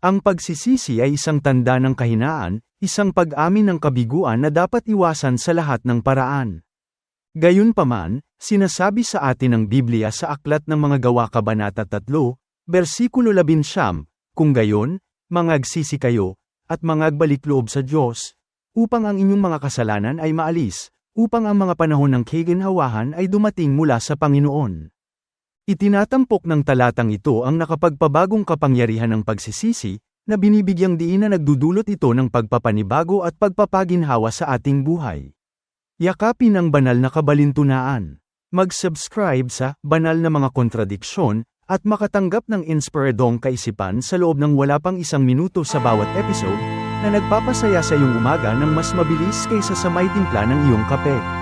Ang pagsisisi ay isang tanda ng kahinaan, isang pag-amin ng kabiguan na dapat iwasan sa lahat ng paraan. Gayunpaman, sinasabi sa atin ng Biblia sa Aklat ng Mga Gawa Kabanata 3, versikulo 11, kung gayon, mangagsisi kayo, at mangagbalik loob sa Diyos, upang ang inyong mga kasalanan ay maalis, upang ang mga panahon ng kaginhawahan ay dumating mula sa Panginoon. Itinatampok ng talatang ito ang nakapagpabagong kapangyarihan ng pagsisisi, na binibigyang diin na nagdudulot ito ng pagpapanibago at pagpapaginhawa sa ating buhay. Yakapin ang banal na kabalintunaan. Mag-subscribe sa Banal na Mga Kontradiksyon at makatanggap ng inspiradong kaisipan sa loob ng wala pang isang minuto sa bawat episode na nagpapasaya sa iyong umaga ng mas mabilis kaysa sa may timpla ng iyong kape.